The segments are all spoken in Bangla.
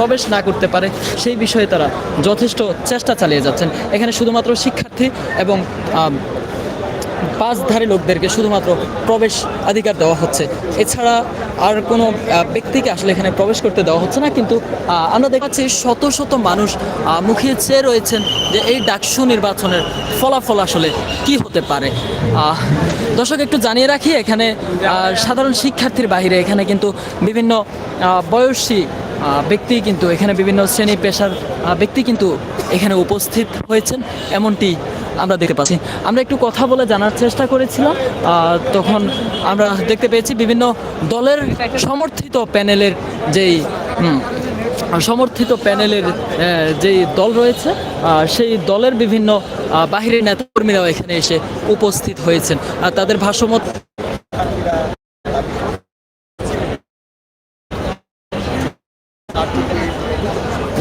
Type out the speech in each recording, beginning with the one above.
প্রবেশ না করতে পারে, সেই বিষয়ে তারা যথেষ্ট চেষ্টা চালিয়ে যাচ্ছেন। এখানে শুধুমাত্র শিক্ষার্থী এবং পাঁচধারী লোকদেরকে শুধুমাত্র প্রবেশ অধিকার দেওয়া হচ্ছে। এছাড়া আর কোনো ব্যক্তিকে আসলে এখানে প্রবেশ করতে দেওয়া হচ্ছে না, কিন্তু আমরা দেখাচ্ছি শত শত মানুষ মুখিয়ে চেয়ে রয়েছেন যে এই ডাকসু নির্বাচনের ফলাফল আসলে কি হতে পারে। দর্শক, একটু জানিয়ে রাখি, এখানে সাধারণ শিক্ষার্থীর বাইরে এখানে কিন্তু বিভিন্ন বয়সী ব্যক্তি কিন্তু এখানে বিভিন্ন শ্রেণি পেশার ব্যক্তি কিন্তু এখানে উপস্থিত হয়েছেন। এমনটি আমরা দেখতে পাচ্ছি। আমরা একটু কথা বলে জানার চেষ্টা করেছিলাম। তখন আমরা দেখতে পেয়েছি বিভিন্ন দলের সমর্থিত প্যানেলের যেই সমর্থিত প্যানেলের যেই দল রয়েছে সেই দলের বিভিন্ন বাহিরের নেতাকর্মীরাও এখানে এসে উপস্থিত হয়েছেন। আর তাদের ভাষ্যমত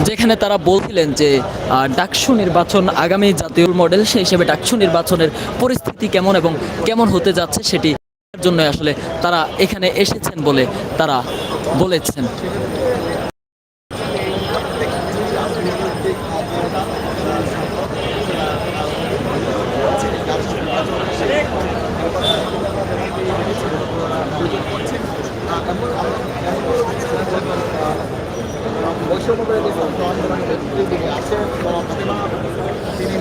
যেখানে তারা বলছিলেন যে ডাকসু নির্বাচন আগামী জাতীয় মডেল সেই হিসেবে ডাকসু নির্বাচনের পরিস্থিতি কেমন এবং কেমন হতে যাচ্ছে সেটি জন্য আসলে তারা এখানে এসেছেন বলে তারা বলেছেন। তিনি